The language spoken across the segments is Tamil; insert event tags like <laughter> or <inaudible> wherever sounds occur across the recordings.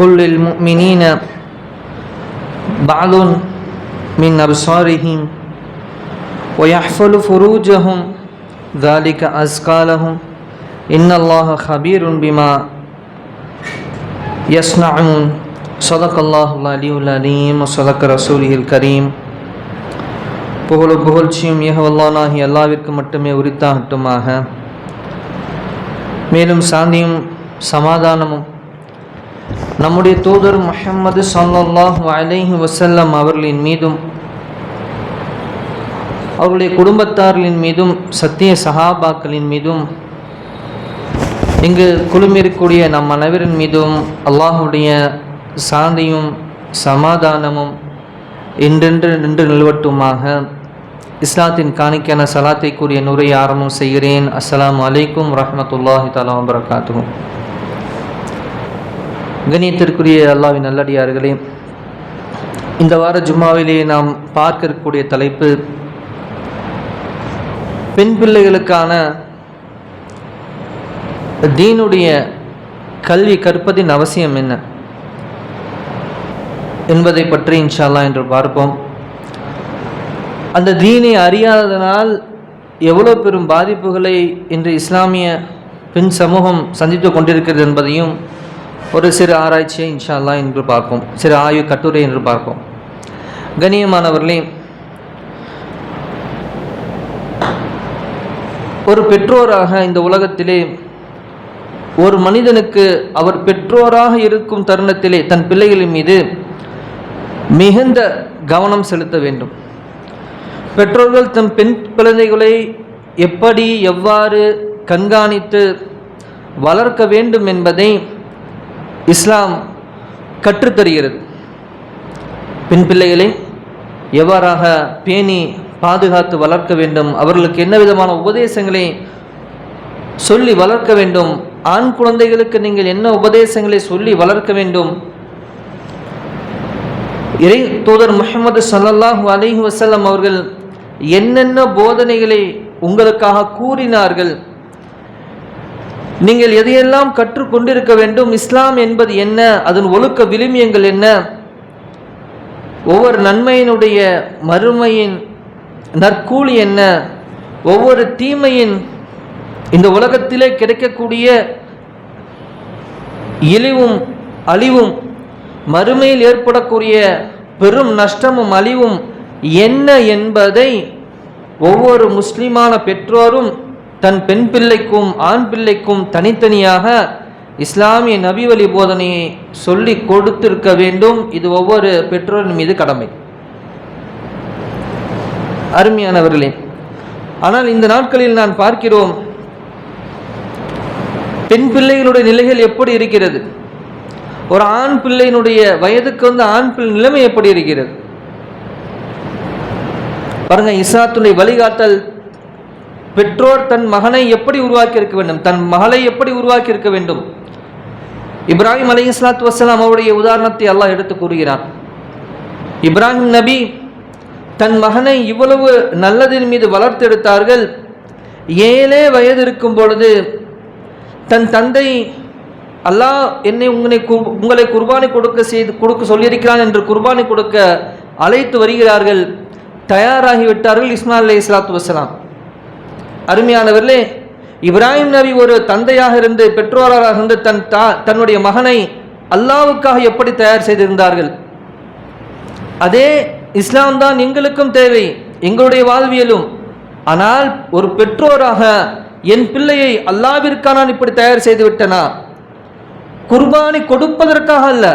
قل للمؤمنين بعض من أبصارهم ويحفل فروجهم ذلك أزكى لهم إن الله خبير بما يصنعون صدق الله العلي العليم وصدق رسوله الكريم புகழும் புகழ்ச்சியும் ஏகவல்லானாகி அல்லாவிற்கு மட்டுமே உரித்தாகட்டுமாக மேலும் சாந்தியும் சமாதானமும் நம்முடைய தூதர் முஹம்மது சல்லாஹூ அலைஹி வசல்லம் அவர்களின் மீதும் அவர்களுடைய குடும்பத்தார்களின் மீதும் சத்திய சஹாபாக்களின் மீதும் இங்கு குழுமிருக்கக்கூடிய நம் அனைவரின் மீதும் அல்லாஹுடைய சாந்தியும் சமாதானமும் இன்றென்று நின்று நிலவட்டுமாக. இஸ்லாத்தின் காணிக்கான சலாத்தை கூறிய நுரை ஆரம்பம் செய்கிறேன். அஸ்லாம் அலைக்கும் வரஹ்மத்துல்லாஹி தலா வபரகாத்துஹு. கணியத்திற்குரிய அல்லாவின் நல்லடியார்களே இந்த வார ஜும்மாவிலே நாம் பார்க்க இருக்கக்கூடிய தலைப்பு பெண் பிள்ளைகளுக்கான தீனுடைய கல்வி கற்பதின் அவசியம் என்ன என்பதை பற்றி இன்ஷா அல்லாஹ் என்று பார்ப்போம். அந்த தீனை அறியாததனால் எவ்வளோ பெரும் பாதிப்புகளை இன்று இஸ்லாமிய பெண் சமூகம் சந்தித்து கொண்டிருக்கிறது என்பதையும் ஒரு சிறு ஆராய்ச்சியை இன்ஷால்லா என்று பார்ப்போம். சிறு ஆய்வு கட்டுரை என்று பார்ப்போம். கணியமானவர்களே ஒரு பெற்றோராக இந்த உலகத்திலே ஒரு மனிதனுக்கு அவர் பெற்றோராக இருக்கும் தருணத்திலே தன் பிள்ளைகளின் மீது மிகுந்த கவனம் செலுத்த வேண்டும். பெற்றோர்கள் தம் பெண் குழந்தைகளை எப்படி எவ்வாறு கண்காணித்து வளர்க்க வேண்டும் என்பதை இஸ்லாம் கற்றுத்தருகிறது. பெண் பிள்ளைகளை எவ்வாறாக பேணி பாதுகாத்து வளர்க்க வேண்டும்? அவர்களுக்கு என்ன விதமான உபதேசங்களை சொல்லி வளர்க்க வேண்டும்? ஆண் குழந்தைகளுக்கு நீங்கள் என்ன உபதேசங்களை சொல்லி வளர்க்க வேண்டும்? இறை தூதர் முகமது சல்லாஹூ அலிஹி வசல்லம் அவர்கள் என்னென்ன போதனைகளை உங்களுக்காக கூறினார்கள்? நீங்கள் எதையெல்லாம் கற்றுக்கொண்டிருக்க வேண்டும்? இஸ்லாம் என்பது என்ன? அதன் ஒழுக்க விழுமியங்கள் என்ன? ஒவ்வொரு நன்மையினுடைய மறுமையின் நற்கூலி என்ன? ஒவ்வொரு தீமையின் இந்த உலகத்திலே கிடைக்கக்கூடிய இழிவும் அழிவும் மறுமையில் ஏற்படக்கூடிய பெரும் நஷ்டமும் அழிவும் என்ன என்பதை ஒவ்வொரு முஸ்லிமான பெற்றோரும் தன் பெண் பிள்ளைக்கும் ஆண் பிள்ளைக்கும் தனித்தனியாக இஸ்லாமிய நபி வழி போதனையை சொல்லி கொடுத்திருக்க வேண்டும். இது ஒவ்வொரு பெற்றோரின் மீது கடமை. அருமையானவர்களே ஆனால் இந்த நாட்களில் நான் பார்க்கிறோம் பெண் பிள்ளைகளுடைய நிலைகள் எப்படி இருக்கிறது? ஒரு ஆண் பிள்ளையினுடைய வயதுக்கு வந்து ஆண் பிள்ளை நிலைமை எப்படி இருக்கிறது? பாருங்க இஸ்லாத்துடைய வழிகாட்டல் பெற்றோர் தன் மகனை எப்படி உருவாக்கி இருக்க வேண்டும்? தன் மகளை எப்படி உருவாக்கி இருக்க வேண்டும்? இப்ராஹிம் அலி இஸ்லாத்து வசலாம் அவருடைய உதாரணத்தை அல்லாஹ் எடுத்து கூறுகிறான் இப்ராஹிம் நபி தன் மகனை இவ்வளவு நல்லதின் மீது வளர்த்தெடுத்தார்கள் ஏழே வயது இருக்கும் பொழுது தன் தந்தை அல்லாஹ் என்னை உங்களை கு- உங்களை குர்பானி கொடுக்க செய்து கொடுக்க சொல்லியிருக்கிறான் என்று குர்பானி கொடுக்க அழைத்து வருகிறார்கள். தயாராகி விட்டார்கள் இஸ்மாயில் அலி இஸ்லாத்து வசலாம் அருமையானவர்களே இப்ராஹிம் நபி ஒரு தந்தையாக இருந்து பெற்றோராக இருந்து தன் தா தன்னுடைய மகனை அல்லாவுக்காக எப்படி தயார் செய்திருந்தார்கள்? அதே இஸ்லாம் தான் எங்களுக்கும் தேவை எங்களுடைய வாழ்வியலும். ஆனால் ஒரு பெற்றோராக என் பிள்ளையை அல்லாவிற்காக நான் இப்படி தயார் செய்து விட்டனா? குர்பானி கொடுப்பதற்காக அல்ல.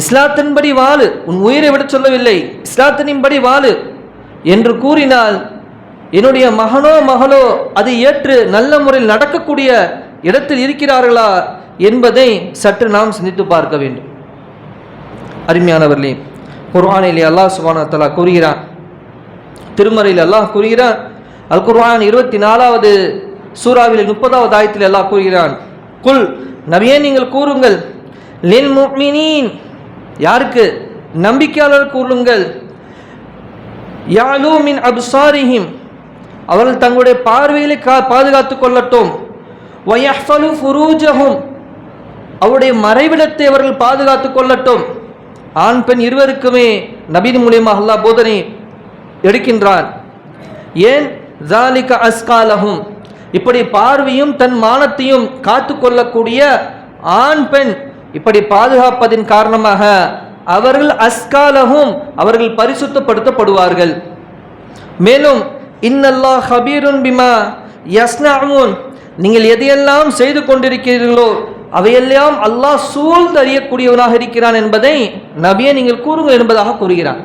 இஸ்லாத்தின்படி வாழு உன் உயிரை விட சொல்லவில்லை இஸ்லாத்தினின்படி வாழு என்று கூறினால் என்னுடைய மகனோ மகளோ அதை ஏற்று நல்ல முறையில் நடக்கக்கூடிய இடத்தில் இருக்கிறார்களா என்பதை சற்று நாம் சிந்தித்து பார்க்க வேண்டும். அருமையானவர்களே குர்ஆனிலே அல்லாஹ் சுபான தலா கூறுகிறான். திருமறையில் அல்லாஹ் கூறுகிறான். அல் குர்ஆன் இருபத்தி நாலாவது சூறாவில் முப்பதாவது ஆயத்தில் அல்லாஹ் கூறுகிறான். குல் நபியே நீங்கள் கூறுங்கள். லில் முக்மினின் யாருக்கு? நம்பிக்கையாளர் கூறுங்கள். யாலு மின் அப்சாரிஹிம் அவர்கள் தங்களுடைய பார்வையிலே கா பாதுகாத்துக் கொள்ளட்டும். ஃபுரூஜஹும். அவருடைய மறைவிடத்தை அவர்கள் பாதுகாத்துக் கொள்ளட்டும். ஆண் பெண் இருவருக்குமே நபீன் மூலியமாக அல்லாஹ் போதனை எடுக்கின்றான். ஏன்? ஜாலிக அஸ்காலஹும். இப்படி பார்வையும் தன் மானத்தையும் காத்து கொள்ளக்கூடிய ஆண் பெண் இப்படி பாதுகாப்பதின் காரணமாக அவர்கள் அஸ்காலஹும் அவர்கள் பரிசுத்தப்படுத்தப்படுவார்கள். மேலும் இன்னல்லா ஹபீருன் பிமா யஸ்னஊன் நீங்கள் எதையெல்லாம் செய்து கொண்டிருக்கிறீர்களோ அவையெல்லாம் அல்லாஹ் சூழ்ந்தறியக்கூடியவனாக இருக்கிறான் என்பதை நபியை நீங்கள் கூறுங்கள் என்பதாக கூறுகிறான்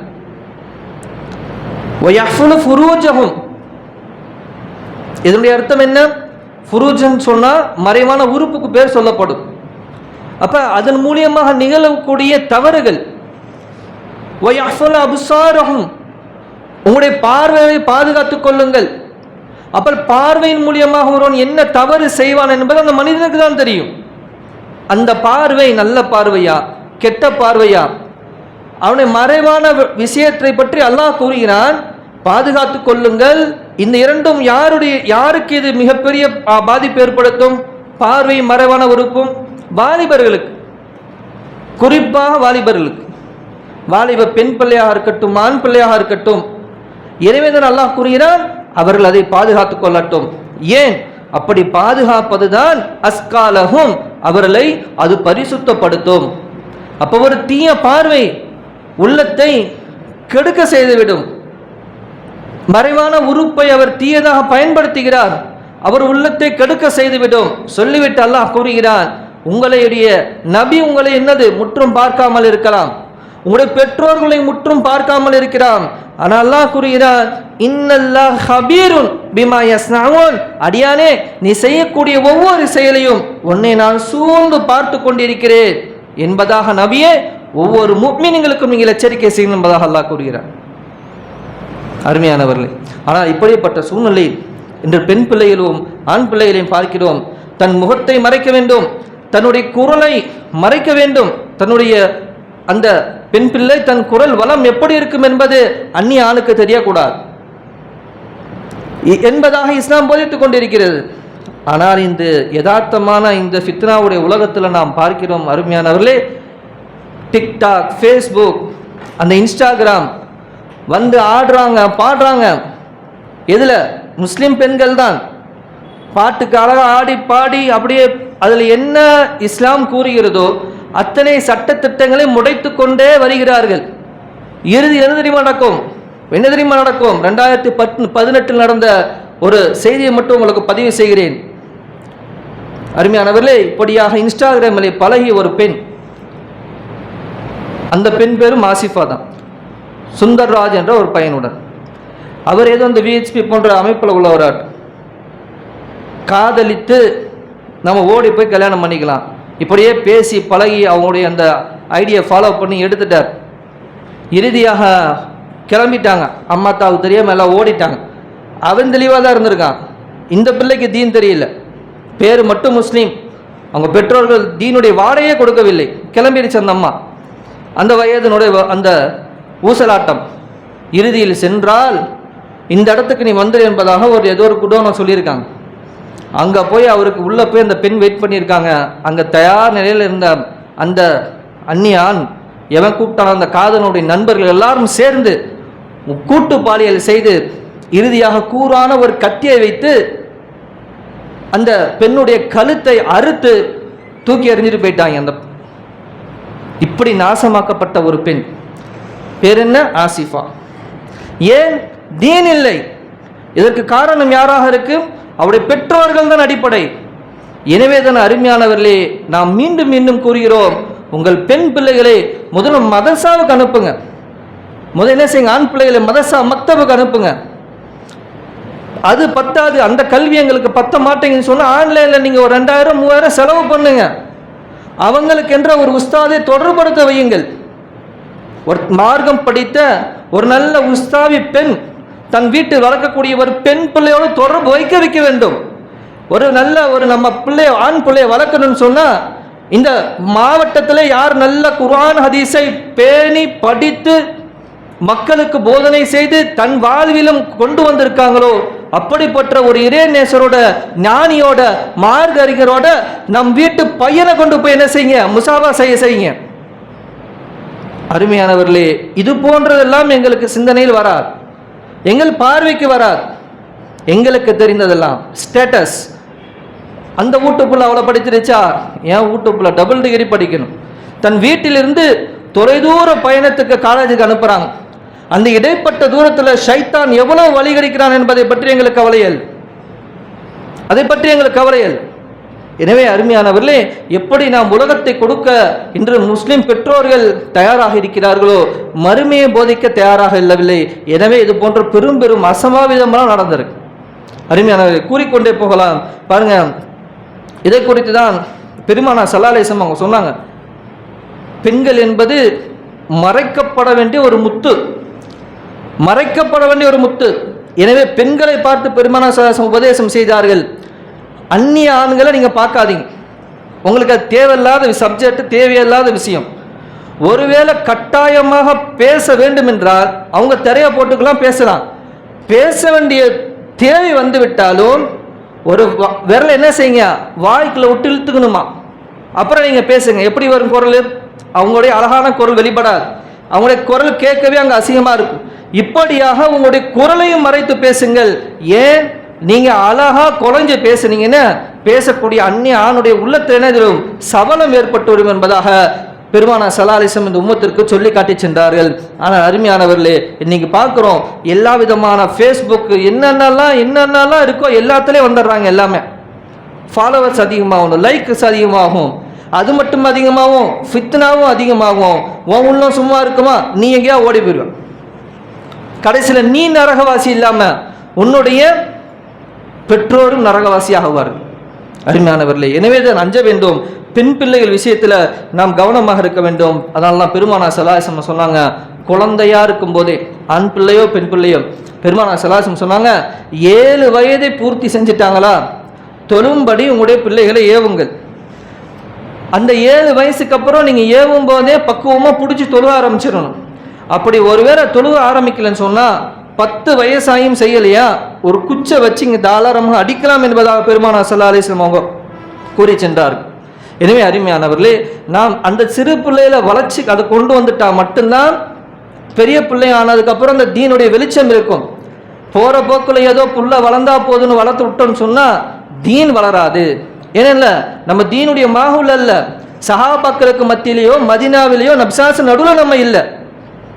இதனுடைய அர்த்தம் என்ன? ஃபுரூஜன் சொன்னால் மறைவான உறுப்புக்கு பேர் சொல்லப்படும். அப்போ அதன் மூலியமாக நிகழக்கூடிய தவறுகள். ஒயஃபுல அபுசாரகும் உங்களுடைய பார்வையை பாதுகாத்துக் கொள்ளுங்கள். அப்போ பார்வையின் மூலியமாக ஒருவன் என்ன தவறு செய்வான் என்பது அந்த மனிதனுக்கு தான் தெரியும். அந்த பார்வை நல்ல பார்வையா கெட்ட பார்வையா? அவனை மறைவான வி- விஷயத்தை பற்றி அல்லாஹ் கூறுகிறான் பாதுகாத்து கொள்ளுங்கள். இந்த இரண்டும் யாருடைய யாருக்கு இது மிகப்பெரிய பாதிப்பு ஏற்படுத்தும்? பார்வை மறைவான உறுப்பும் வாலிபர்களுக்கு. குறிப்பாக வாலிபர்களுக்கு. வாலிப பெண் பிள்ளையாக இருக்கட்டும் ஆண் பிள்ளையாக இருக்கட்டும் இறைவேதன் அல்லாஹ் கூறுகிறான் அவர்கள் அதை பாதுகாத்துக் கொள்ளட்டும். ஏன்? அப்படி பாதுகாப்பதுதான் அஸ்காலகும் அவர்களை அது பரிசுத்தப்படுத்தும். அப்போ ஒரு தீய பார்வை உள்ளத்தை கெடுக்க செய்துவிடும். மறைவான உறுப்பை அவர் தீயதாக பயன்படுத்துகிறார். அவர் உள்ளத்தை கெடுக்க செய்துவிடும். சொல்லிவிட்டு அல்லாஹ் கூறுகிறார் உங்களுடைய நபி உங்களை என்னது? முற்றும் பார்க்காமல் இருக்கலாம். உங்களுடைய பெற்றோர்களை முற்றும் பார்க்காமல் இருக்கிறான். ஆனால் அல்லாஹ் கூறுகிறார் இன்னல்லா ஹபீருன் பிமா யஸ்னஊன். அடியானே நீ செய்யக்கூடிய ஒவ்வொரு செயலையும் உன்னை நான் சூழ்ந்து பார்த்து கொண்டிருக்கிறேன் என்பதாக நபியே ஒவ்வொரு முக்மின்களுக்கும் நீங்கள் எச்சரிக்கை செய்யணும் என்பதாக அல்லாஹ் கூறுகிறார். அருமையானவர்களே ஆனால் இப்படிப்பட்ட சூழ்நிலை இன்று பெண் பிள்ளைகளும் ஆண் பிள்ளைகளையும் பார்க்கிறோம். தன் முகத்தை மறைக்க வேண்டும் தன்னுடைய குரலை மறைக்க வேண்டும் தன்னுடைய அந்த பெண் பிள்ளை தன் குரல் வளம் எப்படி இருக்கும் என்பது அந்நிய ஆணுக்கு தெரியக்கூடாது. என்பதாக இஸ்லாம் போதித்துக் கொண்டிருக்கிறது. ஆனால் இந்த யதார்த்தமான இந்த ஃபித்னாவுடைய உலகத்தில் நாம் பார்க்கிறோம் அருமையானவர்களே. டிக்டாக் ஃபேஸ்புக் அந்த இன்ஸ்டாகிராம் வந்து ஆடுறாங்க பாடுறாங்க. எதில்? முஸ்லீம் பெண்கள் தான். பாட்டுக்கு அழகாக ஆடி பாடி அப்படியே அதில் என்ன இஸ்லாம் கூறுகிறதோ அத்தனை சட்டத்திட்டங்களை முடைத்து கொண்டே வருகிறார்கள். இறுதி என்ன தெரியுமா நடக்கும்? என்ன தெரியுமா நடக்கும்? ரெண்டாயிரத்தி பத்து பதினெட்டில் நடந்த ஒரு செய்தியை மட்டும் உங்களுக்கு பதிவு செய்கிறேன். அருமையானவர்களே இப்படியாக இன்ஸ்டாகிராமில் பழகிய ஒரு பெண் அந்த பெண் பேரும் ஆசிஃபா தான். சுந்தர்ராஜ் என்ற ஒரு பையனுடன். அவர் ஏதோ இந்த விஹெச்பி போன்ற அமைப்பில் உள்ளவராட் காதலித்து நம்ம ஓடி போய் கல்யாணம் பண்ணிக்கலாம். இப்படியே பேசி பழகி அவங்களுடைய அந்த ஐடியை ஃபாலோ பண்ணி எடுத்துட்டார். இறுதியாக கிளம்பிட்டாங்க. அம்மா தாவுக்கு தெரியாமல் எல்லாம் ஓடிட்டாங்க. அவன் தெளிவாக தான் இருந்திருக்கான். இந்த பிள்ளைக்கு தீன் தெரியல. பேர் மட்டும் முஸ்லீம். அவங்க பெற்றோர்கள் தீனுடைய வாடையே கொடுக்கவில்லை. கிளம்பிடுச்சு அந்த அம்மா. அந்த வயதினுடைய வ- அந்த ஊசலாட்டம். இறுதியில் சென்றால் இந்த இடத்துக்கு நீ வந்துடு என்பதாக ஒரு ஏதோ ஒரு குடோனம் சொல்லியிருக்காங்க. அங்கே போய் அவருக்கு உள்ளே போய் அந்த பெண் வெயிட் பண்ணியிருக்காங்க. அங்கே தயார் நிலையில் இருந்த அந்த அந்நியான் எவன் கூப்பிட்டான அந்த காதனுடைய நண்பர்கள் எல்லாரும் சேர்ந்து கூட்டு பாலியல் செய்து இறுதியாக கூறான ஒரு கத்தியை வைத்து அந்த பெண்ணுடைய கழுத்தை அறுத்து தூக்கி எறிஞ்சிட்டு போயிட்டாங்க. அந்த இப்படி நாசமாக்கப்பட்ட ஒரு பெண். பேர் என்ன? ஆசிஃபா. ஏன்? தீன் இல்லை. இதற்கு காரணம் யாராக இருக்குது அவருடைய பெற்றோர்கள் தான் அடிப்படை. எனவே தான் அருமையானவர்களே நாம் மீண்டும் மீண்டும் கூறுகிறோம் உங்கள் பெண் பிள்ளைகளை முதல்ல மதசாவுக்கு அனுப்புங்க. முதல்ல என்ன செய்யுங்க ஆண் பிள்ளைகளை மதசா மக்தபுக்கு அனுப்புங்க. அது பத்தாது அந்த கல்வி எங்களுக்கு பத்த மாட்டேங்குன்னு சொன்னால் ஆன்லைனில் நீங்கள் ஒரு ரெண்டாயிரம் மூவாயிரம் செலவு பண்ணுங்க. அவங்களுக்கு என்ற ஒரு உஸ்தாதை தொடர்படுத்த வையுங்கள். ஒரு மார்க்கம் படித்த ஒரு நல்ல உஸ்தாவி பெண் தன் வீட்டில் வளர்க்கக்கூடிய ஒரு பெண் பிள்ளையோடு தொடர்பு வைக்க வைக்க வேண்டும். ஒரு நல்ல ஒரு நம்ம பிள்ளைய ஆண் பிள்ளைய வளர்க்கணும்னு சொன்னால் இந்த மாவட்டத்தில் யார் நல்ல குர்ஆன் ஹதீஸை பேணி படித்து மக்களுக்கு போதனை செய்து தன் வாழ்விலும் கொண்டு வந்திருக்காங்களோ அப்படிப்பட்ட ஒரு இறைநேசரோட ஞானியோட மார்க அறிஞரோட நம் வீட்டு பையனை கொண்டு போய் என்ன செய்யுங்க? முசாபா செய்ய செய்யுங்க. அருமையானவர்களே இது போன்றதெல்லாம் எங்களுக்கு சிந்தனையில் வராது. எங்கள் பார்வைக்கு வராது. எங்களுக்கு தெரிந்ததெல்லாம் ஸ்டேட்டஸ் அந்த வீட்டுக்குள்ள அவ்வளோ படிச்சிருச்சா? என் வீட்டுக்குள்ள டபுள் டிகிரி படிக்கணும். தன் வீட்டிலிருந்து தொலைதூர பயணத்துக்கு காலேஜுக்கு அனுப்புகிறாங்க அந்த இடைப்பட்ட தூரத்தில் ஷைத்தான் எவ்வளவு வழிகடிக்கிறான் என்பதை பற்றி எங்களுக்கு கவலையல். அதை பற்றி எங்களுக்கு கவலையல். எனவே அருமையானவர்களே எப்படி நாம் உலகத்தை கொடுக்க இன்று முஸ்லிம் பெற்றோர்கள் தயாராக இருக்கிறார்களோ மறுமையை போதிக்க தயாராக இல்லவில்லை. எனவே இது போன்ற பெரும் பெரும் அசம்பாவிதமெல்லாம் நடந்திருக்கு. அருமையானவர்கள் கூறிக்கொண்டே போகலாம். பாருங்க இதை குறித்து தான் பெருமானா சல்லாலேசம் அவங்க சொன்னாங்க. பெண்கள் என்பது மறைக்கப்பட வேண்டிய ஒரு முத்து. மறைக்கப்பட வேண்டிய ஒரு முத்து. எனவே பெண்களை பார்த்து பெருமானா சலாசம் உபதேசம் செய்தார்கள். அந்நிய ஆண்களை நீங்கள் பார்க்காதீங்க. உங்களுக்கு அது தேவையில்லாத சப்ஜெக்ட் தேவையில்லாத விஷயம். ஒருவேளை கட்டாயமாக பேச வேண்டும் என்றால் அவங்க திரைய போட்டுக்கெல்லாம் பேசலாம். பேச வேண்டிய தேவை வந்து விட்டாலும் ஒரு வ- விரலை என்ன செய்யுங்க? வாய்க்குள்ள விட்டு இழுத்துக்கணுமா? அப்புறம் நீங்கள் பேசுங்க. எப்படி வரும் குரல்? அவங்களுடைய அழகான குரல் வெளிப்படாது. அவங்களுடைய குரல் கேட்கவே அங்கே அசிங்கமாக இருக்கும். இப்படியாக உங்களுடைய குரலையும் மறைத்து பேசுங்கள். ஏன்? நீங்கள் அழகா குறைஞ்சு பேசுனீங்கன்னா பேசக்கூடிய அந்நிய ஆணுடைய உள்ளத்தில் என்ன தெரியும்? சபலம் ஏற்பட்டு வரும் என்பதாக பெருமானா சலாலிசம் இந்த உம்மத்திற்கு சொல்லி காட்டி சென்றார்கள். ஆனால் அருமையானவர்களே இன்னைக்கு பார்க்குறோம் எல்லா விதமான ஃபேஸ்புக் என்னென்னலாம் என்னென்னலாம் இருக்கோ எல்லாத்துலேயும் வந்துடுறாங்க எல்லாமே. ஃபாலோவர்ஸ் அதிகமாகணும் லைக்ஸ் அதிகமாகும். அது மட்டும் அதிகமாகும் ஃபித்னாவும் அதிகமாகும். உன் உள்ளம் சும்மா இருக்குமா? நீ எங்கேயா ஓடி போயிடுவ. கடைசியில் நீ நரகவாசி இல்லாமல் உன்னுடைய பெற்றோரும் நரகவாசியாகுவார்கள் அருமையானவர்களே எனவே தான் அஞ்ச வேண்டும். பெண் பிள்ளைகள் விஷயத்தில் நாம் கவனமாக இருக்க வேண்டும். அதனால தான் பெருமானா சலாசம் சொன்னாங்க குழந்தையா இருக்கும்போதே ஆண் பிள்ளையோ பெண் பிள்ளையோ. பெருமானா சலாசம் சொன்னாங்க ஏழு வயதை பூர்த்தி செஞ்சிட்டாங்களா? தொழும்படி உங்களுடைய பிள்ளைகளை ஏவுங்கள். அந்த ஏழு வயசுக்கு அப்புறம் நீங்கள் ஏவும் போதே பக்குவமாக பிடிச்சி தொழுக ஆரம்பிச்சிடணும். அப்படி ஒருவேளை தொழுக ஆரம்பிக்கலன்னு சொன்னால் பத்து வயசாயும் செய்யலையா? ஒரு குச்சை வச்சு இங்கே தாராளமாக அடிக்கலாம் என்பதாக பெருமானா சல்லா அலிஸ்லம் அவங்க கூறி சென்றார் எனவே அருமையானவர்களே நாம் அந்த சிறு பிள்ளையில வளர்ச்சி அதை கொண்டு வந்துட்டா மட்டும்தான் பெரிய பிள்ளை ஆனதுக்கப்புறம் அந்த தீனுடைய வெளிச்சம் இருக்கும். போகிற போக்கில் ஏதோ புள்ள வளர்ந்தா போதுன்னு வளர்த்து விட்டோம்னு சொன்னால் தீன் வளராது. ஏன்னா நம்ம தீனுடைய மாகுல் அல்ல. சஹாபாக்களுக்கு மத்தியிலேயோ மதினாவிலேயோ நப்சாசு நடுவில் நம்ம இல்லை.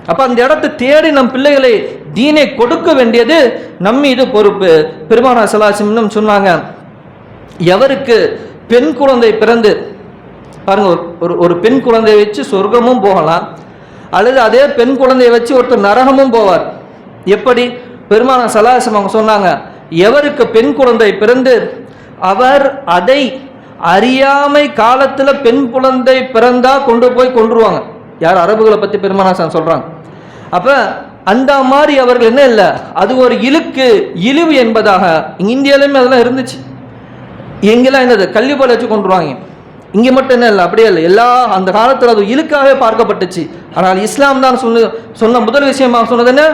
அப்போ அந்த இடத்தை தேடி நம் பிள்ளைகளை தீனை கொடுக்க வேண்டியது நம் மீது பொறுப்பு. பெருமானா சலாசிம்னு சொன்னாங்க எவருக்கு பெண் குழந்தை பிறந்து பாருங்க ஒரு- ஒரு ஒரு பெண் குழந்தையை வச்சு சொர்க்கமும் போகலாம் அல்லது அதே பெண் குழந்தையை வச்சு ஒருத்தர் நரகமும் போவார். எப்படி? பெருமான சலாசம் அவங்க சொன்னாங்க எவருக்கு பெண் குழந்தை பிறந்து அவர் அதை அறியாமை காலத்தில் பெண் குழந்தை பிறந்தா கொண்டு போய் கொண்டுருவாங்க யார்? அரபுகளை பற்றி பெருமானாசன் சொல்கிறாங்க அப்போ அந்த மாதிரி அவர்கள் என்ன இல்லை? அது ஒரு இழுக்கு இழிவு என்பதாக இங்க இந்தியாலையுமே அதெல்லாம் இருந்துச்சு. எங்கெல்லாம் என்னது? கல்வி போல வச்சு கொண்டுருவாங்க இங்கே மட்டும் என்ன இல்லை? அப்படியே இல்லை. எல்லா அந்த காலத்தில் அது இழுக்காகவே பார்க்கப்பட்டுச்சு. ஆனால் இஸ்லாம் தான் சொன்ன சொன்ன முதல் விஷயமாக சொன்னது என்ன?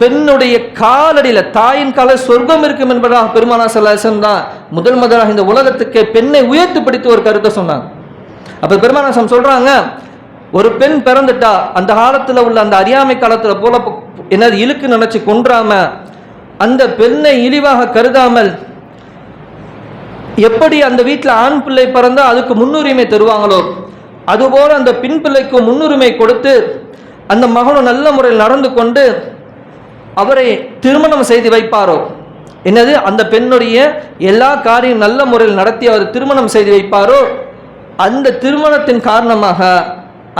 பெண்ணுடைய காலடியில் தாயின் கால சொர்க்கம் இருக்கும் என்பதாக பெருமானா சல்லாசன் தான் முதல் முதலாக இந்த உலகத்துக்கு பெண்ணை உயர்த்து பிடித்து ஒரு கருத்தை சொன்னாங்க. அப்போ பெருமானாசம் சொல்கிறாங்க ஒரு பெண் பிறந்துட்டா அந்த காலத்தில் உள்ள அந்த அறியாமை காலத்தில் போல என்னது இழுக்கு நினைச்சு கொன்றாம அந்த பெண்ணை இழிவாக கருதாமல் எப்படி அந்த வீட்டில் ஆண் பிள்ளை பிறந்தால் அதுக்கு முன்னுரிமை தருவாங்களோ அதுபோல அந்த பின் பிள்ளைக்கு முன்னுரிமை கொடுத்து அந்த மகனும் நல்ல முறையில் நடந்து கொண்டு அவரை திருமணம் செய்து வைப்பாரோ? என்னது அந்த பெண்ணுடைய எல்லா காரியம் நல்ல முறையில் நடத்தி அவர் திருமணம் செய்து வைப்பாரோ? அந்த திருமணத்தின் காரணமாக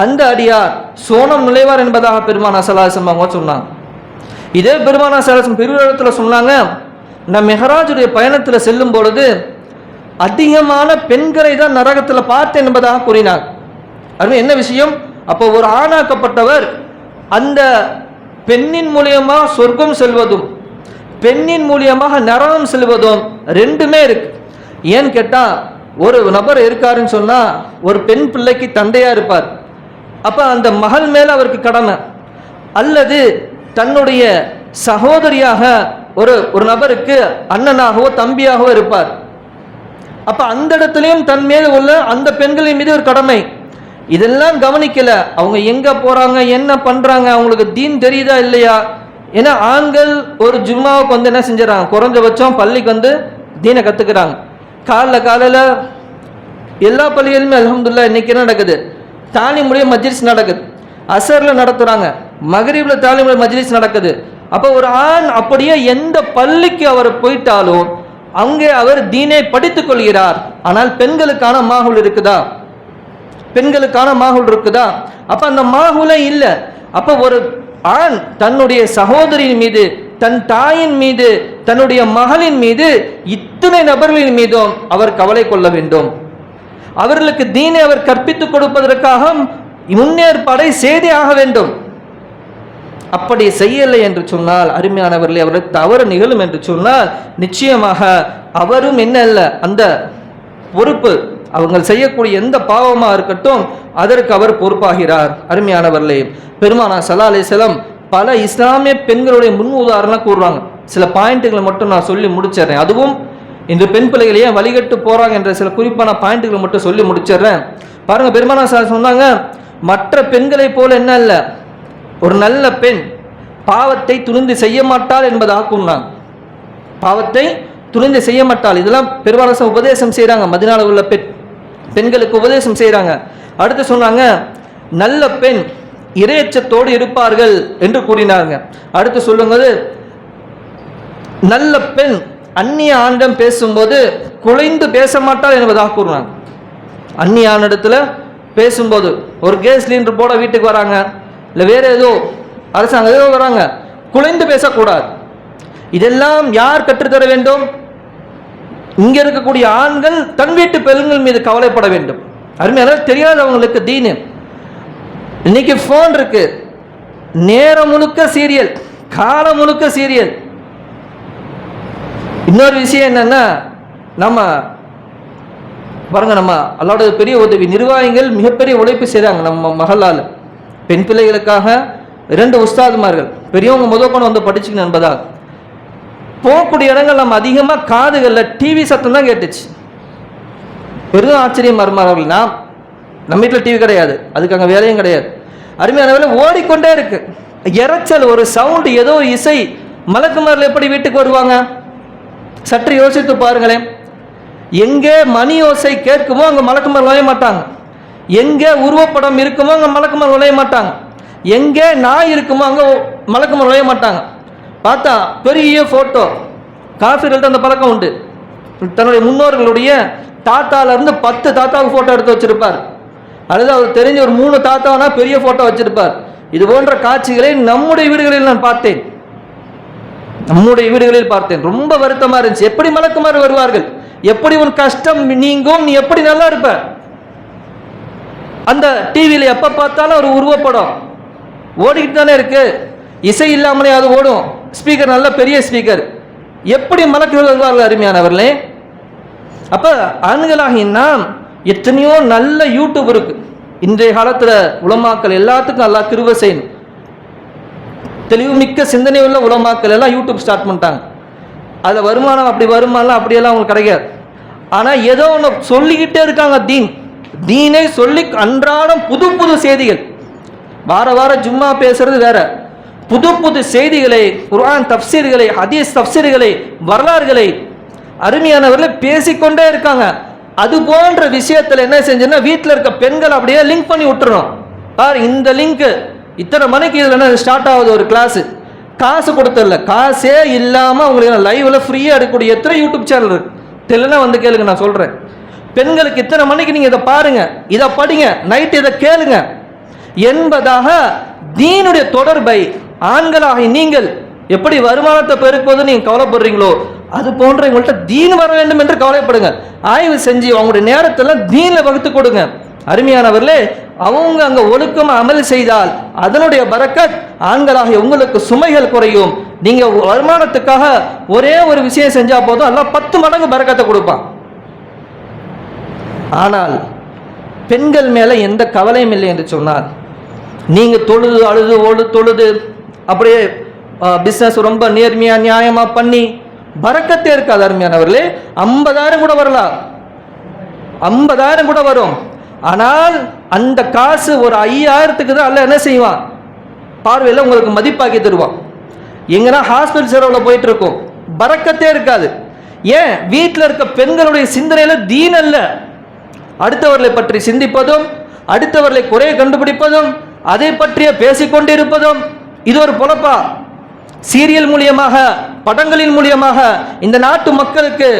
அந்த அடியார் சோனம் நுழைவார் என்பதாக பெருமானா சலாசம் அவங்க சொன்னாங்க. இதே பெருமானா சலாசம் பெருவிடத்தில் சொன்னாங்க நான் மெஹராஜுடைய பயணத்தில் செல்லும் பொழுது அதிகமான பெண்களை தான் நரகத்தில் பார்த்தேன் என்பதாக கூறினார். அது என்ன விஷயம்? அப்போ ஒரு ஆணாக்கப்பட்டவர் அந்த பெண்ணின் மூலியமாக சொர்க்கம் செல்வதும் பெண்ணின் மூலியமாக நரகம் செல்வதும் ரெண்டுமே இருக்கு. ஏன்னு கேட்டால் ஒரு நபர் இருக்காருன்னு சொன்னால் ஒரு பெண் பிள்ளைக்கு தந்தையாக இருப்பார். அப்போ அந்த மகள் மேலே அவருக்கு கடமை. அல்லது தன்னுடைய சகோதரியாக ஒரு ஒரு நபருக்கு அண்ணனாகவோ தம்பியாகவோ இருப்பார். அப்போ அந்த இடத்துலையும் தன் மீது உள்ள அந்த பெண்களின் மீது ஒரு கடமை. இதெல்லாம் கவனிக்கல. அவங்க எங்கே போகிறாங்க என்ன பண்ணுறாங்க அவங்களுக்கு தீன் தெரியுதா இல்லையா? ஏன்னா ஆண்கள் ஒரு ஜும்மாவுக்கு வந்து என்ன செஞ்சிடறாங்க குறைஞ்சபட்சம் பள்ளிக்கு வந்து தீனை கற்றுக்கிறாங்க காலைல காலையில் எல்லா பள்ளிகளுமே அலமதுல்லா இன்னைக்கு என்ன நடக்குது? தாலிமுடைய மஜ்லிஸ் நடக்குது. அசரில் நடத்துகிறாங்க மகரீப்ல தாலிமுடைய மஜ்லிஸ் நடக்குது. அப்போ ஒரு ஆண் அப்படியே எந்த பள்ளிக்கு அவர் போயிட்டாலும் அங்கே அவர் தீனை படித்துக் கொள்கிறார். ஆனால் பெண்களுக்கான மாகுல் இருக்குதா? பெண்களுக்கான மாகுல் இருக்குதா? அப்ப அந்த மாகுலே இல்லை. அப்ப ஒரு ஆண் தன்னுடைய சகோதரியின் மீது தன் தாயின் மீது தன்னுடைய மகளின் மீது இத்தனை நபர்களின் மீதும் அவர் கவலை கொள்ள வேண்டும். அவர்களுக்கு தீனை அவர் கற்பித்துக் கொடுப்பதற்காக முன்னேற்பாடை செய்தே ஆக வேண்டும். அப்படி செய்யலை என்று சொன்னால் அருமையானவர்களே அவர்கள் தவறு நிகழும் என்று சொன்னால் நிச்சயமாக அவரும் என்ன இல்லை அந்த பொறுப்பு அவங்க செய்யக்கூடிய எந்த பாவமாக இருக்கட்டும் அதற்கு அவர் பொறுப்பாகிறார். அருமையானவர்களே பெருமானா சலா அலிசலம் பல இஸ்லாமிய பெண்களுடைய முன் உதாரணம் கூறுவாங்க. சில பாயிண்ட்டுகளை மட்டும் நான் சொல்லி முடிச்சிடுறேன். அதுவும் இந்த பெண் பிள்ளைகள் ஏன் வழிகட்டு போகிறாங்க என்ற சில குறிப்பான பாயிண்ட்டுகளை மட்டும் சொல்லி முடிச்சிடுறேன். பாருங்கள் பெருமானா சார் சொன்னாங்க மற்ற பெண்களைப் போல என்ன இல்லை ஒரு நல்ல பெண் பாவத்தை துணிந்து செய்ய மாட்டாள் என்பதாக கூறினாங்க பாவத்தை துணிந்து செய்ய மாட்டாள். இதெல்லாம் பெருமானசம் உபதேசம் செய்கிறாங்க மதினால உள்ள பெண் பெண்களுக்கு உபதேசம் செய்கிறாங்க அடுத்து சொன்னாங்க நல்ல பெண் இரையச்சத்தோடு இருப்பார்கள் என்று கூறினாங்க. அடுத்து சொல்லும்போது நல்ல பெண் அந்நிய ஆண்டம் பேசும்போது குலைந்து பேச மாட்டார் என்பதாக கூறினாங்க. அந்நிய ஆணிடத்தில் பேசும்போது ஒரு கேஸ் சிலிண்டர் போட வீட்டுக்கு வராங்க இல்லை வேறு ஏதோ அரசாங்கம் ஏதோ வராங்க குலைந்து பேசக்கூடாது. இதெல்லாம் யார் கற்றுத்தர வேண்டும்? இங்கே இருக்கக்கூடிய ஆண்கள் தன் வீட்டு பெண்கள் மீது கவலைப்பட வேண்டும். அருமையான தெரியாதவங்களுக்கு தீனு. இன்னைக்கு ஃபோன் இருக்கு. நேரம் முழுக்க சீரியல் காலம் முழுக்க சீரியல் இன்னொரு விஷயம் என்னன்னா நம்ம பாருங்க நம்ம அல்லாவோட பெரிய உதவி நிர்வாகிகள் மிகப்பெரிய உழைப்பு செய்கிறாங்க நம்ம மகளால். பெண் பிள்ளைகளுக்காக இரண்டு உஸ்தாதுமார்கள் பெரியவங்க முத கொண்டு வந்து படிச்சுக்கணும் என்பதால். போகக்கூடிய இடங்கள் நம்ம அதிகமாக காதுகளில் டிவி சத்தம் தான் கேட்டுச்சு. பெரும் ஆச்சரியம் மருமார்கள் நாம் நம்ம வீட்டில் டிவி கிடையாது. அதுக்கு அங்கே வேலையும் கிடையாது. அருமையான வேலை ஓடிக்கொண்டே இருக்கு. இரைச்சல் ஒரு சவுண்டு ஏதோ ஒரு இசை மலக்குமாரில் எப்படி வீட்டுக்கு வருவாங்க? சற்று யோசித்து பாருங்களேன். எங்கே மணி ஓசை கேட்குமோ அங்கே மலக்குமல் நுழைய மாட்டாங்க. எங்கே உருவப்படம் இருக்குமோ அங்கே மலக்குமல் நுழைய மாட்டாங்க. எங்கே நாய் இருக்குமோ அங்கே மலக்குமல் நுழைய மாட்டாங்க. பார்த்தா பெரிய ஃபோட்டோ காஃபிர்கள்ட்ட அந்த பழக்கம் உண்டு. தன்னுடைய முன்னோர்களுடைய தாத்தாலேருந்து பத்து தாத்தாவுக்கு ஃபோட்டோ எடுத்து வச்சிருப்பார். அல்லது அவர் தெரிஞ்ச ஒரு மூணு தாத்தானா பெரிய ஃபோட்டோ வச்சிருப்பார். இது போன்ற காட்சிகளை நம்முடைய வீடுகளில் நான் பார்த்தேன். நம்முடைய வீடுகளில் பார்த்தேன். ரொம்ப வருத்தமா இருந்துச்சு. எப்படி மலக்குமாறு வருவார்கள்? எப்படி உன் கஷ்டம் நீங்கும்? நீ எப்படி நல்லா இருப்ப? அந்த டிவியில் எப்ப பார்த்தாலும் ஒரு உருவப்படம் ஓடிக்கிட்டு தானே இருக்கு. இசை இல்லாமலே அது ஓடும். ஸ்பீக்கர் நல்ல பெரிய ஸ்பீக்கர் எப்படி மலக்குகள் வருவார்கள் அருமையானவர்களே அப்ப ஆண்களாகி நாம் எத்தனையோ நல்ல யூடியூப் இருக்கு. இன்றைய காலத்தில் உலமாக்கள் எல்லாத்துக்கும் நல்லா கிருவ தெளிவுமிக்க சிந்தனை உள்ள உலமாக்கள் எல்லாம் யூடியூப் ஸ்டார்ட் பண்ணிட்டாங்க. அதில் வருமானம் அப்படி வருமானம் அப்படியெல்லாம் அவங்களுக்கு கிடைக்காது. ஆனால் ஏதோ ஒன்று சொல்லிக்கிட்டே இருக்காங்க தீன். தீனை சொல்லி அன்றாடம் புது புது செய்திகள். வார வாரம் ஜும்மா பேசுறது வேற. புது புது செய்திகளை குர்ஆன் தப்சீர்களை ஹதீஸ் தப்சீர்களை வரலாறுகளை அருமையானவர்களை பேசிக்கொண்டே இருக்காங்க. அது போன்ற விஷயத்தில் என்ன செஞ்சுன்னா வீட்டில் இருக்க பெண்கள் அப்படியே லிங்க் பண்ணி விட்டுறோம் பார் இந்த லிங்க் இத்தனை மணிக்கு இதில் என்ன ஸ்டார்ட் ஆகுது ஒரு கிளாஸு காசு கொடுத்துடல காசே இல்லாமல் உங்களுக்கு லைவில் ஃப்ரீயாக எடுக்கக்கூடிய எத்தனை யூடியூப் சேனல் இருக்கு? தெரியலனா வந்து கேளுங்க நான் சொல்கிறேன் பெண்களுக்கு இத்தனை மணிக்கு நீங்கள் இதை பாருங்க. இதை படிங்க. நைட் இதை கேளுங்க. என்பதாக தீனுடைய தொடர்பை ஆண்களாக நீங்கள் எப்படி வருமானத்தை பெருக்குவது நீங்கள் கவலைப்படுறீங்களோ அது போன்ற உங்கள்கிட்ட தீன் வர வேண்டும் என்று கவலைப்படுங்க. ஆய்வு செஞ்சு அவங்களுடைய நேரத்தில் தீனில் வகுத்து கொடுங்க. அருமையானவர்களே அவங்க அங்கே ஒழுக்கம் அமல் செய்தால் அதனுடைய பரக்கத் ஆண்களாக உங்களுக்கு சுமைகள் குறையும். நீங்கள் வருமானத்துக்காக ஒரே ஒரு விஷயம் செஞ்சால் போதும் எல்லாம் பத்து மடங்கு பரக்கத்தை கொடுப்பான். ஆனால் பெண்கள் மேலே எந்த கவலையும் இல்லை என்று சொன்னால் நீங்கள் தொழுது அழுது ஓடு தொழுது அப்படியே பிஸ்னஸ் ரொம்ப நேர்மையாக நியாயமாக பண்ணி பறக்கத்தே இருக்காது அருமையானவர்களே. ஐம்பதாயிரம் கூட வரலாம். ஐம்பதாயிரம் கூட வரும். ஆனால் அந்த காசு ஒரு ஐயாயிரத்துக்கு தான் அல்ல என்ன செய்வான்? பார்வையில் உங்களுக்கு மதிப்பாக்கி தருவான். எங்கன்னா ஹாஸ்பிட்டல் செலவில் போயிட்டு இருக்கும் பறக்கத்தே இருக்காது. ஏன்? வீட்டில் இருக்க பெண்களுடைய சிந்தனையில் தீன் அல்ல. அடுத்தவர்களை பற்றி சிந்திப்பதும் அடுத்தவர்களை குறைய கண்டுபிடிப்பதும் அதை பற்றிய பேசிக்கொண்டிருப்பதும் இது ஒரு பொழப்பா? சீரியல் மூலியமாக படங்களின் மூலியமாக இந்த நாட்டு மக்களுக்கு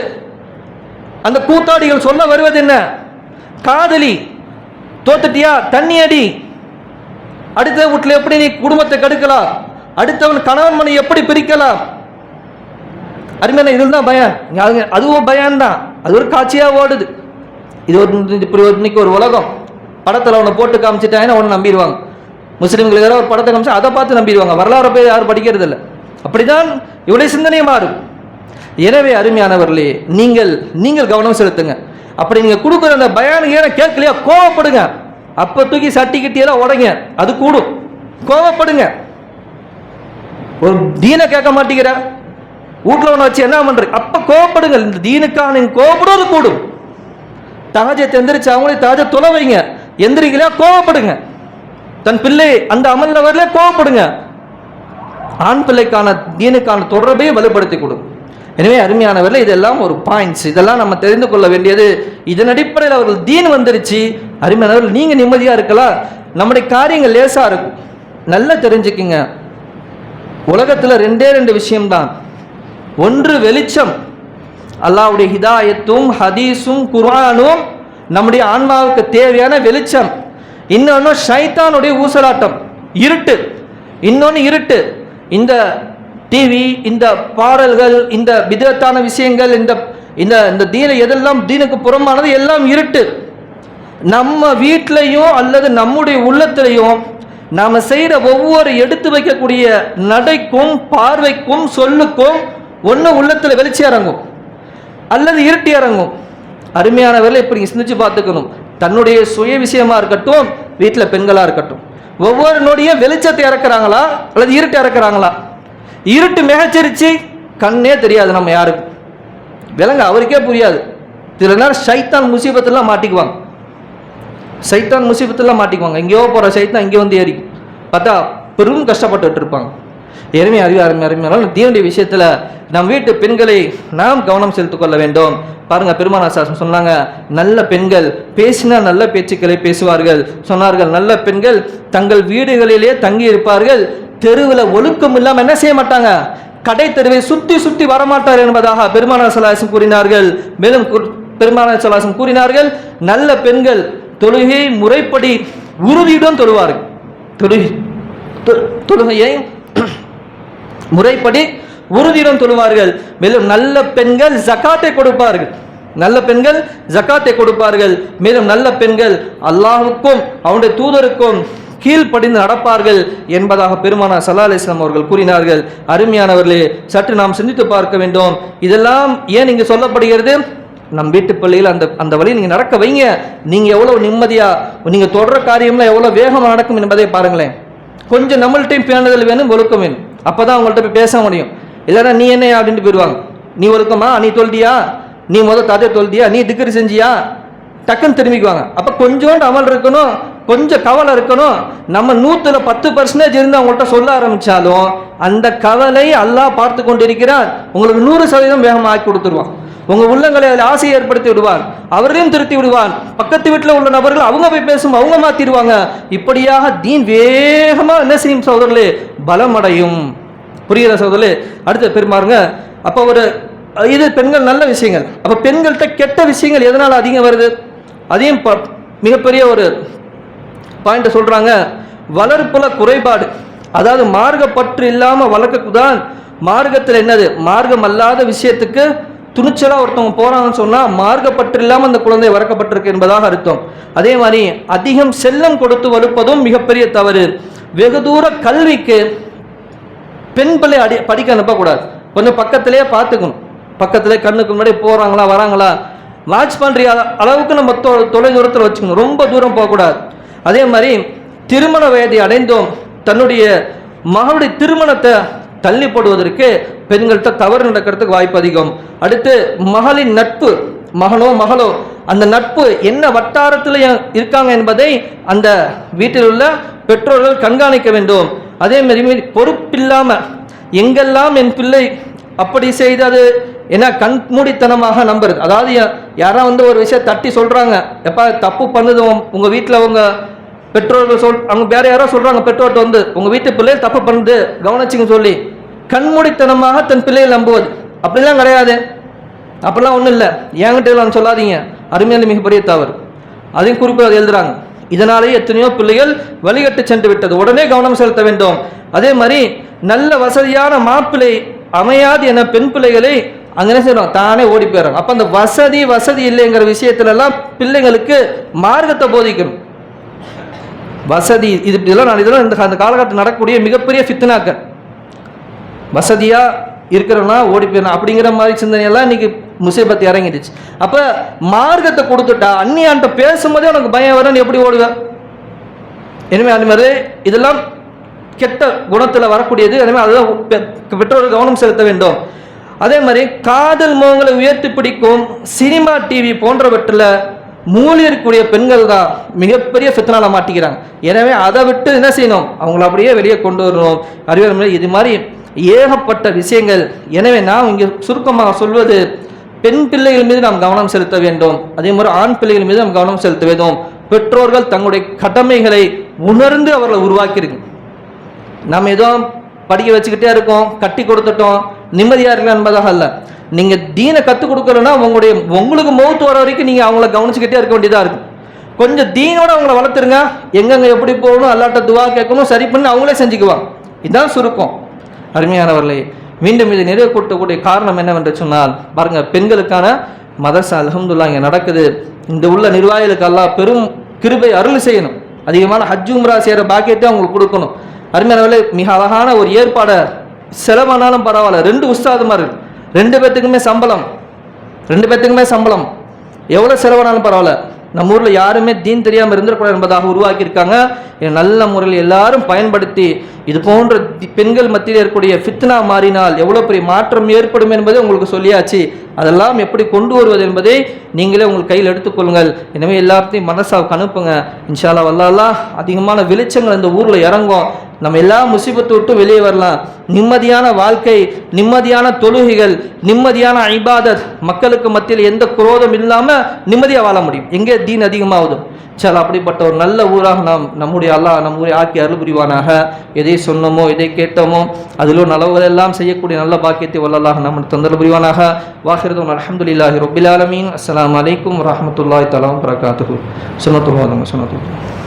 அந்த கூத்தாடிகள் சொல்ல வருவது என்ன? காதலி தோத்துட்டியா? தண்ணி அடி. அடுத்த வீட்டில் எப்படி நீ குடும்பத்தை கெடுக்கலாம்? அடுத்தவன் கணவன் மனை எப்படி பிரிக்கலாம்? அருமையான இதுதான் தான் அது- அதுவும் பயான் தான் அது ஒரு காட்சியாக ஓடுது. இது ஒரு இப்படி ஒரு இன்னைக்கு ஒரு உலகம். படத்தில் அவனை போட்டு காமிச்சிட்டாங்கன்னா ஒன்று நம்பிடுவாங்க? முஸ்லீம்களுக்கு ஏதாவது ஒரு படத்தை காமிச்சா அதை பார்த்து நம்பிடுவாங்க. வரலாறு போய் யாரும் படிக்கிறது இல்லை அப்படிதான் இவருடைய சிந்தனை மாறும். எனவே அருமையானவர்களே நீங்கள் நீங்கள் கவனம் செலுத்துங்க. அப்படி நீங்கள் கொடுக்குற அந்த பயானுக்கு கேட்கலையா கோவப்படுங்க. அப்போ தூக்கி சட்டி கிட்டியெல்லாம் உடைங்க. அது கூடும். கோவப்படுங்க. ஒரு தீனை கேட்க மாட்டேங்கிற. வீட்டில் ஒன்று வச்சு என்ன பண்ணுறது அப்போ கோவப்படுங்க. இந்த தீனுக்காக நீங்கள் கோவப்படுவது கூடும். தகஜத்தை எந்திரிச்சு அவங்களே தகஜ தொலை வைங்க. எந்திரிக்கலையா கோவப்படுங்க. தன் பிள்ளை அந்த அமல்ல வரல கோவப்படுங்க. ஆண் பிள்ளைக்கான தீனுக்கான தொடர்பையும் வலுப்படுத்தி கொடும் எனவே அருமையானவர்கள் இதெல்லாம் ஒரு பாயிண்ட்ஸ் இதெல்லாம் நம்ம தெரிந்து கொள்ள வேண்டியது. இதன் அடிப்படையில் அவர்கள் தீன் வந்துருச்சு. அருமையானவர்கள் நீங்கள் நிம்மதியாக இருக்கலாம். நம்முடைய காரியங்கள் லேசாக இருக்கும். நல்லா தெரிஞ்சுக்குங்க. உலகத்தில் ரெண்டே ரெண்டு விஷயம்தான். ஒன்று வெளிச்சம். அல்லாவுடைய ஹிதாயத்தும் ஹதீஸும் குர்ஆனும் நம்முடைய ஆன்மாவுக்கு தேவையான வெளிச்சம். இன்னொன்று ஷைத்தானுடைய ஊசலாட்டம். இருட்டு. இன்னொன்று இருட்டு. இந்த டிவி இந்த பாடல்கள் இந்த விதத்தான விஷயங்கள் இந்த இந்த இந்த தீன எதெல்லாம் தீனுக்கு புறமானது எல்லாம் இருட்டு. நம்ம வீட்லையும் அல்லது நம்முடைய உள்ளத்திலையும் நாம் செய்கிற ஒவ்வொரு எடுத்து வைக்கக்கூடிய நடைக்கும் பார்வைக்கும் சொல்லுக்கும் ஒன்று உள்ளத்தில் வெளிச்சி இறங்கும். அல்லது இருட்டி இறங்கும். அருமையானவர்களை இப்படி சிந்திச்சு பார்த்துக்கணும். தன்னுடைய சுய விஷயமா இருக்கட்டும் வீட்டில் பெண்களாக இருக்கட்டும். ஒவ்வொரு நொடியும் வெளிச்சத்தை இறக்குறாங்களா அல்லது இருட்டை இறக்குறாங்களா? இருட்டு மிகச்சரிச்சு. கண்ணே தெரியாது நம்ம யாருக்கு. விலங்கு அவருக்கே புரியாது. சில நேரம் சைத்தான் முசீபத்தெல்லாம் மாட்டிக்குவாங்க. சைத்தான் முசீபத்தெல்லாம் மாட்டிக்குவாங்க. எங்கேயோ போகிற சைத்தான் இங்கே வந்து ஏறி பார்த்தா பெரும் கஷ்டப்பட்டுட்டு இருப்பாங்க. எருமை அறிவு அருமை அருமையானாலும் தீனுடைய விஷயத்தில் நம் வீட்டு பெண்களை நாம் கவனம் செலுத்திக் கொள்ள வேண்டும். பாருங்க பெருமானா சாசம் சொன்னாங்க நல்ல பெண்கள் பேசினா நல்ல பேச்சுக்களை பேசுவார்கள். சொன்னார்கள் நல்ல பெண்கள் தங்கள் வீடுகளிலே தங்கி இருப்பார்கள் தெருவில் ஒழுக்கம் இல்லாமல் என்ன செய்ய மாட்டாங்க? கடை தெருவை சுற்றி சுற்றி வரமாட்டார் என்பதாக பெருமானா சலாசம் கூறினார்கள். மேலும் கு- சலாசம் கூறினார்கள் நல்ல பெண்கள் தொழுகை முறைப்படி உறுதியுடன் தொழுவார்கள் தொழுகை தொ- தொழுகையை <clears throat> முறைப்படி உறுதியுடன் தொழுவார்கள். மேலும் நல்ல பெண்கள் ஜகாத்தை கொடுப்பார்கள். நல்ல பெண்கள் ஜக்காத்தை கொடுப்பார்கள். மேலும் நல்ல பெண்கள் அல்லாஹுக்கும் அவனுடைய தூதருக்கும் கீழ்ப்படிந்து நடப்பார்கள் என்பதாக பெருமானா சல்லா அலிஸ்லாம் அவர்கள் கூறினார்கள். அருமையானவர்களே சற்று நாம் சிந்தித்து பார்க்க வேண்டும். இதெல்லாம் ஏன் இங்கு சொல்லப்படுகிறது? நம் வீட்டு பள்ளியில் அந்த அந்த வழி நீங்கள் நடக்க வைங்க. நீங்கள் எவ்வளோ நிம்மதியாக நீங்கள் தொடர காரியம்லாம் எவ்வளோ வேகமாக நடக்கும் என்பதை பாருங்களேன். கொஞ்சம் நம்மள்ட்டையும் பேணுதல் வேணும் ஒழுக்கம் வேணும். அப்போ தான் அவங்கள்ட்ட போய் பேச முடியும். இல்லைன்னா நீ என்ன அப்படின்ட்டு போயிடுவாங்க. நீ ஒழுக்கமா நீ தொல்தியா நீ முதல் தாத்தே தொல்தியா நீ திக்கரி செஞ்சியா? டக்குன்னு திரும்பிக்குவாங்க. அப்போ கொஞ்சோண்டு அமல் இருக்கணும். கொஞ்சம் கவலை இருக்கணும். நம்ம நூற்றுல பத்து பர்சன்டேஜ் இருந்து அவங்கள்ட்ட சொல்ல ஆரம்பித்தாலும் அந்த கவலை அல்லாஹ் பார்த்து கொண்டிருக்கிறார். உங்களுக்கு நூறு சதவீதம் வேகமாக ஆக்கி கொடுத்துருவான். உங்கள் உள்ளங்களை அதில் ஆசையை ஏற்படுத்தி விடுவான் அவரையும் திருத்தி விடுவான் பக்கத்து வீட்டில் உள்ள நபர்கள் அவங்க போய் பேசும் அவங்க மாற்றிடுவாங்க இப்படியாக தீன் வேகமாக என்ன செய்யும் சகோதரர்களே பலமடையும். புரியுற சகோதரர்களே? அடுத்த பெருமாறுங்க அப்போ ஒரு இது பெண்கள் நல்ல விஷயங்கள். அப்போ பெண்கள்கிட்ட கெட்ட விஷயங்கள் எதனால் அதிகம் வருது? அதையும் ப- மிகப்பெரிய ஒரு பாயிண்ட்டை சொல்கிறாங்க வளர்ப்புல குறைபாடு. அதாவது மார்க்கப்பற்று இல்லாமல் வளர்க்கக்குதான் மார்க்கத்தில் என்னது? மார்க்கம் அல்லாத விஷயத்துக்கு துணிச்சலாக ஒருத்தவங்க போகிறாங்கன்னு சொன்னால் மார்க்கப்பற்று இல்லாமல் அந்த குழந்தை வளர்க்கப்பட்டிருக்கு என்பதாக அர்த்தம். அதே மாதிரி அதிகம் செல்லம் கொடுத்து வலுப்பதும் மிகப்பெரிய தவறு. வெகு தூர கல்விக்கு பெண் பிள்ளை அடி படிக்க அனுப்பக்கூடாது. கொஞ்சம் பக்கத்திலேயே பார்த்துக்கணும். பக்கத்திலே கண்ணுக்கு முன்னாடி போகிறாங்களா வராங்களா? வாட்ச் பண்ணுற அளவுக்கு நம்ம தொலை தூரத்தில் வச்சுக்கணும். ரொம்ப தூரம் போகக்கூடாது. அதே மாதிரி திருமண வயதை அடைந்தோம். தன்னுடைய மகளுடைய திருமணத்தை தள்ளி போடுவதற்கு பெண்கள்கிட்ட தவறு நடக்கிறதுக்கு வாய்ப்பு அதிகம். அடுத்து மகளின் நட்பு. மகனோ மகளோ அந்த நட்பு என்ன வட்டாரத்தில் இருக்காங்க என்பதை அந்த வீட்டில் உள்ள பெற்றோர்கள் கண்காணிக்க வேண்டும். அதே மாதிரி பொறுப்பில்லாமல் எங்கெல்லாம் என் பிள்ளை அப்படி செய்தது என்ன கண்மூடித்தனமாக நம்புறது. அதாவது யாராவது யாரா வந்து ஒரு விஷயம் தட்டி சொல்கிறாங்க எப்பா தப்பு பண்ணுது உங்கள் வீட்டில் உங்கள் பெற்றோர்கள் சொல் அவங்க வேற யாரோ சொல்றாங்க பெற்றோர்கிட்ட வந்து உங்க வீட்டு பிள்ளைகள் தப்பு பண்ணுது கவனிச்சுங்க சொல்லி. கண்மூடித்தனமாக தன் பிள்ளையை நம்புவது. அப்படிலாம் கிடையாது. அப்படிலாம் ஒன்றும் இல்லை. என்கிட்ட சொல்லாதீங்க. அருமையான மிகப்பெரிய தவறு. அதையும் குறிப்பாக அது எழுதுறாங்க. இதனாலேயே எத்தனையோ பிள்ளைகள் வழிகட்டு சென்று விட்டது. உடனே கவனம் செலுத்த வேண்டும். அதே மாதிரி நல்ல வசதியான மாப்பிள்ளை அமையாது என பெண் பிள்ளைகளை அங்கே என்ன தானே ஓடி போயிடுறாங்க அப்போ அந்த வசதி வசதி இல்லைங்கிற விஷயத்துலலாம் பிள்ளைங்களுக்கு மார்க்கத்தை போதிக்கணும். வசதி இது இதெல்லாம் நான் இதெல்லாம் இந்த அந்த காலகட்டத்தில் நடக்கக்கூடிய மிகப்பெரிய ஃபித்னாக்கள். வசதியாக இருக்கிறவனா ஓடி போயிடணும் அப்படிங்கிற மாதிரி சிந்தனையெல்லாம் இன்னைக்கு முசீபத் இறங்கிடுச்சு. அப்போ மார்க்கத்தை கொடுத்துட்டா அந்நியான்ட்ட பேசும்போதே உனக்கு பயம் வரும் நீ எப்படி ஓடுவ? இனிமேல் அந்த மாதிரி இதெல்லாம் கெட்ட குணத்தில் வரக்கூடியது அதே மாதிரி அதெல்லாம் பெ- பெற்றோர்கள் கவனம் செலுத்த வேண்டும். அதே மாதிரி காதல் மோகங்களை உயர்த்தி பிடிக்கும் சினிமா டிவி போன்றவற்றில் மூழ்கி இருக்கக்கூடிய பெண்கள் தான் மிகப்பெரிய ஃபித்னால மாட்டிக்கிறாங்க. எனவே அதை விட்டு என்ன செய்யணும்? அவங்கள அப்படியே வெளியே கொண்டு வரணும். அறிவியல் இது மாதிரி ஏகப்பட்ட விஷயங்கள். எனவே நாம் இங்கே சுருக்கமாக சொல்வது பெண் பிள்ளைகள் மீது நாம் கவனம் செலுத்த வேண்டும். அதே மாதிரி ஆண் பிள்ளைகள் மீது நாம் கவனம் செலுத்த வேண்டும். பெற்றோர்கள் தங்களுடைய கடமைகளை உணர்ந்து அவர்களை உருவாக்கியிருக்கு நம்ம ஏதோ படிக்க வச்சுக்கிட்டே இருக்கோம் கட்டி கொடுத்துட்டோம் நிம்மதியாக இருக்கலாம் என்பதாக அல்ல. நீங்கள் தீனை கற்றுக் கொடுக்கலன்னா உங்களுடைய உங்களுக்கு மௌத்து வர வரைக்கும் நீங்கள் அவங்கள கவனிச்சுக்கிட்டே இருக்க வேண்டியதாக இருக்கும். கொஞ்சம் தீனோட அவங்கள வளர்த்துருங்க. எங்கெங்க எப்படி போகணும் அல்லாட்ட துவா கேட்கணும் சரி பண்ணி அவங்களே செஞ்சுக்குவாங்க. இதுதான் சுருக்கம். அருமையானவர்களே மீண்டும் இதை கூட்டக்கூடிய காரணம் என்னவென்று சொன்னால் பாருங்க பெண்களுக்கான மதரசா அல்ஹம்துலில்லாஹ் இங்கே நடக்குது. இந்த உள்ள நிர்வாகிகளுக்கு எல்லாம் பெரும் கிருபை அருள் செய்யணும். அதிகமான ஹஜ் உம்ரா செய்கிற பாக்கியத்தை அவங்களுக்கு கொடுக்கணும். அருமையானவர்களே மிக அழகான ஒரு ஏற்பாடை செலவானாலும் பரவாயில்ல. ரெண்டு உஸ்தாதுமார் ரெண்டு பேர்த்துக்குமே சம்பளம். ரெண்டு பேர்த்துக்குமே சம்பளம். எவ்வளோ செலவானாலும் பரவாயில்ல. நம்ம ஊரில் யாருமே தீன் தெரியாமல் இருந்திருக்கூடாது என்பதாக உருவாக்கியிருக்காங்க. நல்ல முறையில் எல்லாரும் பயன்படுத்தி இது போன்ற பெண்கள் மத்தியில் இருக்கக்கூடிய ஃபித்னா மாறினால் எவ்வளோ பெரிய மாற்றம் ஏற்படும் என்பதை உங்களுக்கு சொல்லியாச்சு. அதெல்லாம் எப்படி கொண்டு வருவது என்பதை நீங்களே உங்கள் கையில் எடுத்துக்கொள்ளுங்கள் எனவே எல்லாத்தையும் மனசாவுக்கு அனுப்புங்க. இன்ஷால்லா வல்லாலா அதிகமான வெளிச்சங்கள் இந்த ஊரில் இறங்கும். நம்ம எல்லா முசீபத்தை விட்டு வெளியே வரலாம். நிம்மதியான வாழ்க்கை நிம்மதியான தொழுகைகள் நிம்மதியான ஐபாதத் மக்களுக்கு மத்தியில் எந்த குரோதம் இல்லாமல் நிம்மதியாக வாழ முடியும். எங்கே தீன் அதிகமாகுது சரி அப்படிப்பட்ட ஒரு நல்ல ஊராக நாம் நம்முடைய அல்லாஹ் நம்முடைய ஆக்கி அருள் புரிவானாக. எதை சொன்னோமோ எதை கேட்டோமோ அதிலும் நலவுகளெல்லாம் செய்யக்கூடிய நல்ல பாக்கியத்தை வல்லல்லாக நம்ம தொந்தரவு புரிவானாக. வாஹிரதும் அலமதுல்லாஹி ரொபில் ஆலமீன். அஸ்ஸலாமு அலைக்கும் வரஹ்மத்துல்லாஹி தஆலா வபரகாத்துஹு சுன்னத்துல்லாஹ் சுன்னத்துல்லாஹ்